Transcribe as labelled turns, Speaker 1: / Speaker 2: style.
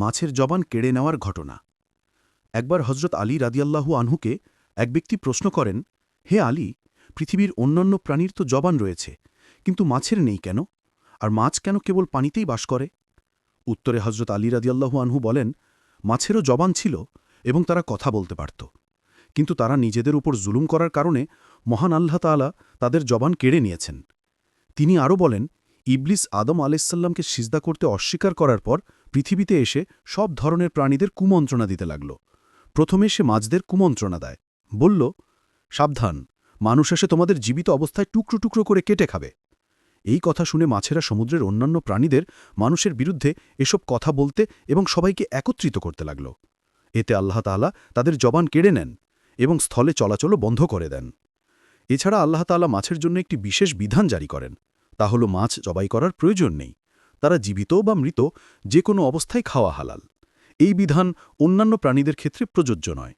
Speaker 1: মাছের জবান কেড়ে নেওয়ার ঘটনা। একবার হজরত আলী রাদিয়াল্লাহু আনহুকে এক ব্যক্তি প্রশ্ন করেন, হে আলী, পৃথিবীর অন্যান্য প্রাণীর তো জবান রয়েছে, কিন্তু মাছের নেই কেন? আর মাছ কেন কেবল পানিতেই বাস করে? উত্তরে হজরত আলী রাদিয়াল্লাহু আনহু বলেন, মাছেরও জবান ছিল এবং তারা কথা বলতে পারত, কিন্তু তারা নিজেদের উপর জুলুম করার কারণে মহান আল্লাহ তাআলা তাদের জবান কেড়ে নিয়েছেন। তিনি আরও বলেন ইবলিস আদম আলাইসাল্লামকে সিজদা করতে অস্বীকার করার পর পৃথিবীতে এসে সব ধরনের প্রাণীদের কুমন্ত্রণা দিতে লাগল। প্রথমে সে মাছদের কুমন্ত্রণা দেয়। বলল, সাবধান, মানুষ এসে তোমাদের জীবিত অবস্থায় টুকরো টুকরো করে কেটে খাবে। এই কথা শুনে মাছেরা সমুদ্রের অন্যান্য প্রাণীদের মানুষের বিরুদ্ধে এসব কথা বলতে এবং সবাইকে একত্রিত করতে লাগল। এতে আল্লাহ তাআলা তাদের জবান কেড়ে নেন এবং স্থলে চলাচলও বন্ধ করে দেন। এছাড়া আল্লাহ তাআলা মাছের জন্য একটি বিশেষ বিধান জারি করেন। তা হল মাছ জবাই করার প্রয়োজন নেই। তারা জীবিত বা মৃত, যে কোনো অবস্থায় খাওয়া হালাল। এই বিধান অন্যান্য প্রাণীদের ক্ষেত্রে প্রযোজ্য নয়।